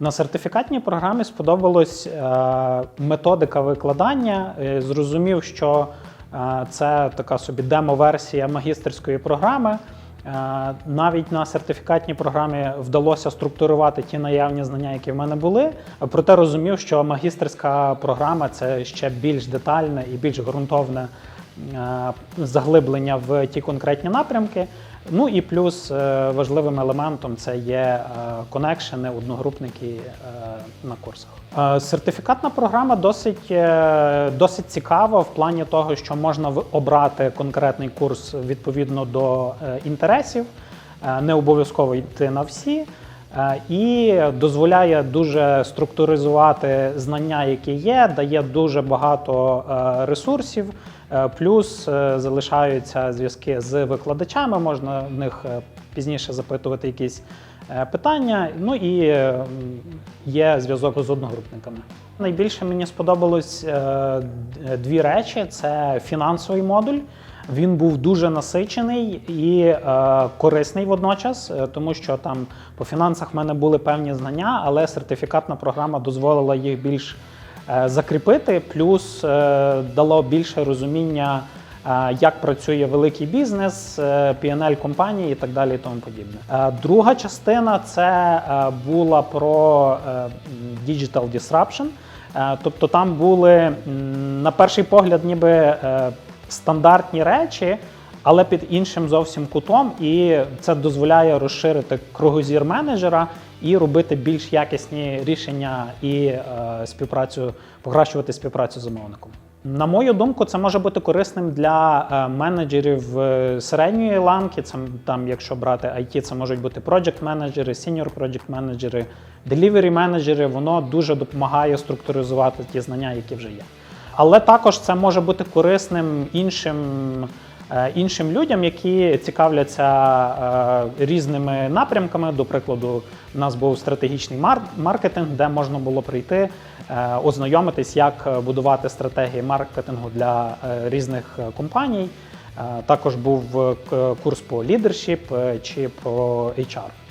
На сертифікатній програмі сподобалась е, методика викладання. Е, Зрозумів, що е, це така собі демо-версія магістерської програми. Навіть на сертифікатній програмі вдалося структурувати ті наявні знання, які в мене були. Проте розумів, що магістерська програма це ще більш детальне і більш ґрунтовне заглиблення в ті конкретні напрямки. Ну і плюс е, важливим елементом це є е, конекшени, одногрупники е, на курсах. Сертифікатна програма досить, досить цікава в плані того, що можна обрати конкретний курс відповідно до інтересів, не обов'язково йти на всі. І дозволяє дуже структуризувати знання, які є, дає дуже багато ресурсів. Е, Плюс е, залишаються зв'язки з викладачами, можна в них е, пізніше запитувати якісь питання. Ну і є зв'язок з одногрупниками. Найбільше мені сподобалось дві речі: це фінансовий модуль. Він був дуже насичений і е, корисний водночас, тому що там по фінансах в мене були певні знання, але сертифікатна програма дозволила їх більш закріпити, плюс е, дало більше розуміння, е, як працює великий бізнес, е, P&L компанії і так далі. І тому подібне. Е, Друга частина це е, була про е, digital disruption. Е, Тобто там були на перший погляд, ніби е, стандартні речі, але під іншим зовсім кутом, і це дозволяє розширити кругозір менеджера і робити більш якісні рішення і е, співпрацю, покращувати співпрацю з замовником. На мою думку, це може бути корисним для е, менеджерів е, середньої ланки. Це там, якщо брати IT, це можуть бути project менеджери, senior project менеджери, delivery менеджери. Воно дуже допомагає структуризувати ті знання, які вже є. Але також це може бути корисним іншим, іншим людям, які цікавляться е, різними напрямками. До прикладу, у нас був стратегічний мар- маркетинг, де можна було прийти, е, ознайомитись, як е, будувати стратегії маркетингу для е, різних е, компаній. Е, Також був е, курс по е, чи про HR.